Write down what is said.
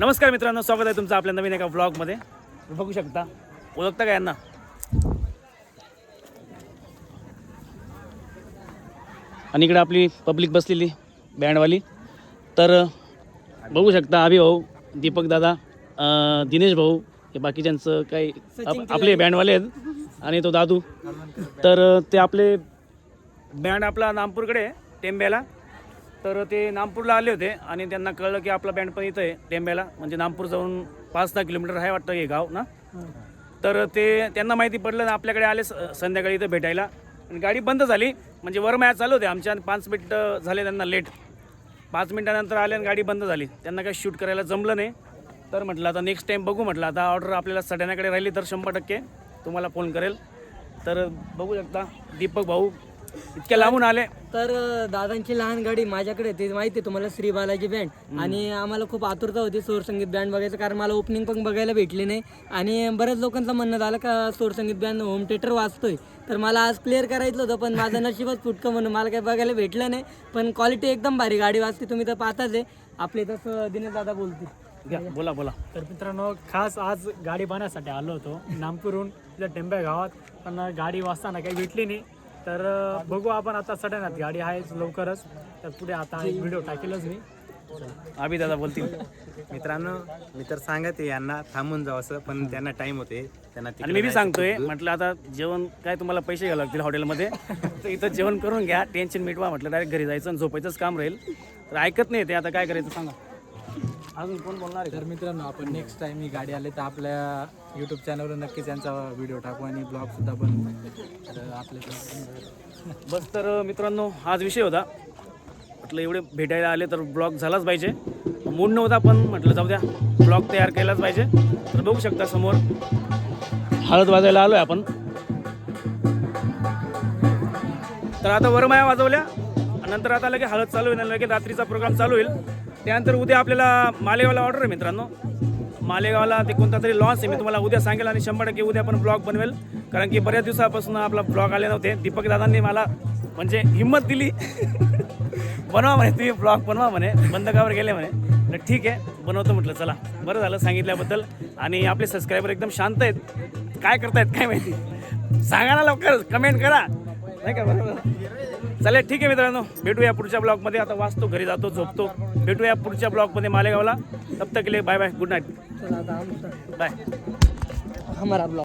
नमस्कार मित्रांनो स्वागत आहे तुमचं आपल्या नवीन एका व्लॉगमध्ये बघू शकता. ओळखता का यांना? आणि इकडे आपली पब्लिक बसलेली बँडवाली तर बघू शकता अभि भाऊ दीपक दादा दिनेश भाऊ हे बाकीच्यांचं काही आप- आपले बँडवाले आहेत आणि तो दादू. तर ते आपले बँड आपला नामपूरकडे टेंब्याला. तर ते नामपूरला आले होते आणि त्यांना कळलं की आपला बँड पण इथं आहे टेंब्याला. म्हणजे नामपूर जाऊन पाच दहा किलोमीटर आहे वाटतं हे गाव ना? तर ते त्यांना माहिती पडलं ना आपल्याकडे आले संध्याकाळी इथं भेटायला. आणि गाडी बंद झाली. म्हणजे वर मॅच चालू होते. आमच्या आणि पाच मिनटं झाले त्यांना लेट. पाच मिनटानंतर आले आणि गाडी बंद झाली. त्यांना काही शूट करायला जमलं नाही. तर म्हटलं आता नेक्स्ट टाईम बघू म्हटलं. आता ऑर्डर आपल्याला सड्याण्याकडे राहिली तर शंभर टक्के तुम्हाला फोन करेल. तर बघू शकता. दीपक भाऊ इतक्या लांबून आले. तर दादांची लहान गाडी माझ्याकडे ते माहिती आहे तुम्हाला श्री बालाजी बँड आणि आम्हाला खूप आतुरता होती संगीत बँड बघायचं कारण मला ओपनिंग पण बघायला भेटली नाही. आणि बऱ्याच लोकांचं म्हणणं झालं का संगीत बँड होम थिएटर वाचतोय. तर मला आज क्लिअर करायचं होतं पण माझं नशीबच फुटकं म्हणून मला काही बघायला भेटलं नाही. पण क्वालिटी एकदम भारी गाडी वाजते तुम्ही तर पाहताच आहे. आपले तसं दिनेश दादा बोलतील. घ्या, बोला बोला. तर मित्रांनो खास आज गाडी पाहण्यासाठी आलो होतो. नामपूरहून तिथं टेंब्या गावात. पण गाडी वाचताना काही भेटली नाही. तर बघू आपण आता सडण्यात गाडी आहेच लवकरच. तर पुढे आता एक व्हिडिओ टाकेलच मी. अभि दादा बोलतील. मित्रांनो मी तर सांगत आहे यांना थांबून जावं असं पण त्यांना टाइम होते. त्यांना आणि मी बी सांगतोय. म्हटलं आता जेवण काय तुम्हाला पैसे घ्यावे लागतील हॉटेलमध्ये? तर इथं जेवण करून घ्या टेन्शन मिटवा म्हटलं डायरेक्ट घरी जायचं आणि झोपायचंच काम राहील. तर ऐकत नाही ते आता काय करायचं सांगा. अजून कोण बोलणार आहे? तर मित्रांनो आपण नेक्स्ट टाइम ही गाडी आले तर आपल्या यूट्यूब चॅनलवर नक्कीच यांचा व्हिडिओ टाकू आणि ब्लॉग सुद्धा बनवू. तर आपले बस तर मित्रांनो हाच विषय होता. म्हटलं एवढे भेटायला आले तर ब्लॉग झालाच पाहिजे. मूड नव्हता पण म्हटलं जाऊ द्या ब्लॉग तयार केलाच पाहिजे. तर बघू शकता समोर. हळद वाजायला आलो आहे आपण. तर आता वरमाया वाजवल्या. नंतर आता लगे हळद चालू होईल लगेच रात्रीचा प्रोग्राम चालू होईल. त्यानंतर उद्या आपल्याला मालेगावला ऑर्डर आहे मित्रांनो. मालेगावला ते कोणता तरी लॉन्च आहे मी तुम्हाला उद्या सांगेल आणि शंभर टक्के उद्या पण ब्लॉग बनवेल. कारण की बऱ्याच दिवसापासून आपला ब्लॉग आले नव्हते. दीपक दादांनी मला म्हणजे हिंमत दिली. बनवा म्हणे तुम्ही ब्लॉग बनवा म्हणे. बंदकावर गेले म्हणे. ठीक आहे बनवतो म्हटलं चला. बरं झालं सांगितल्याबद्दल. आणि आपले सबस्क्रायबर एकदम शांत आहेत. काय करतायत काय माहिती? सांगा ना लवकर कमेंट करा. नाही का? बरोबर. चालेल ठीक आहे मित्रांनो. भेटूया पुढच्या ब्लॉगमध्ये. आता वाचतो घरी जातो झोपतो. भेटूया पुढच्या ब्लॉगमध्ये मालेगावला. तब तक के लिए बाय बाय. गुड नाईट चला बाय हमारा ब्लॉग.